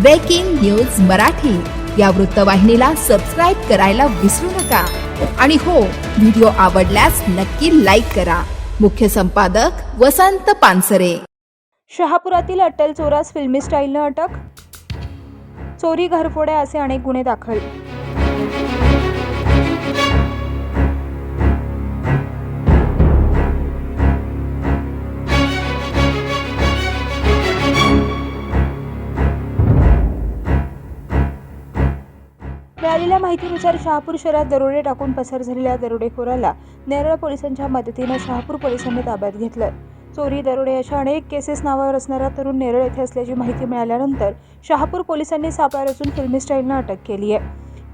Breaking news Marathi या वृत्तवाहिनीला subscribe करायला विसरू नका. आणि हो व्हिडिओ आवडल्यास नक्की लाईक करा. मुख्य संपादक वसंत पानसरे. शहापुरातील अट्टल चोरास फिल्मी स्टाईलनं अटक? चोरी घरफोड्या असे अनेक गुन्हे दाखल. मिळालेल्या माहितीनुसार शहापूर शहरात दरोडे टाकून पसार झालेल्या दरोडेखोराला नेरळ पोलिसांच्या मदतीनं शहापूर पोलिसांनी ताब्यात घेतलं. चोरी दरोडे अशा अनेक केसेस नावावर असणारा तरुण नेरळ येथे असल्याची माहिती मिळाल्यानंतर शहापूर पोलिसांनी सापळा रचून फिल्मी स्टाईलनं अटक केली आहे.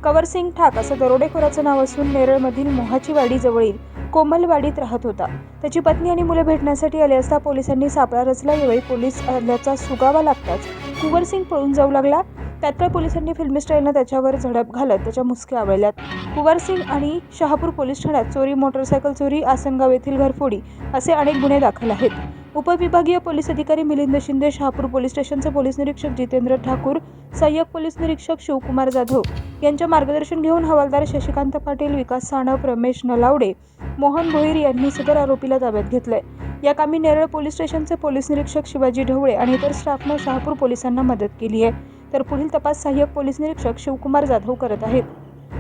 कवरसिंग ठाक असं दरोडेखोराचं नाव असून नेरळमधील मोहाची वाडी जवळील कोमलवाडीत राहत होता. त्याची पत्नी आणि मुले भेटण्यासाठी आले असता पोलिसांनी सापळा रचला यावेळी पोलीस आल्याचा सुगावा लागताच कुंवरसिंग पळून जाऊ लागला. तात्काळ पोलिसांनी फिल्मी स्टाईलनं त्याच्यावर झडप घालत त्याच्या मुसक्या आवळल्यात. कुंवरसिंग आणि शहापूर पोलीस ठाण्यात चोरी मोटरसायकल चोरी आसनगाव येथील घरफोडी असे अनेक गुन्हे दाखल आहेत. उपविभागीय पोलीस अधिकारी मिलिंद शिंदे शहापूर पोलीस स्टेशनचे पोलीस निरीक्षक जितेंद्र ठाकूर सहाय्यक पोलीस निरीक्षक शिवकुमार जाधव यांचे मार्गदर्शन घेऊन हवालदार शशिकांत पाटील विकास साणप रमेश नलावडे मोहन भोईर यांनी सदर आरोपीला ताब्यात घेतलंय. या कामी नेरळ पोलीस स्टेशनचे पोलीस निरीक्षक शिवाजी ढवळे आणि इतर स्टाफनं शहापूर पोलिसांना मदत केली आहे तर पुढील तपास सहाय्यक पोलीस निरीक्षक शिवकुमार जाधव करत आहेत.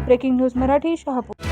Breaking news Marathi Shahapur.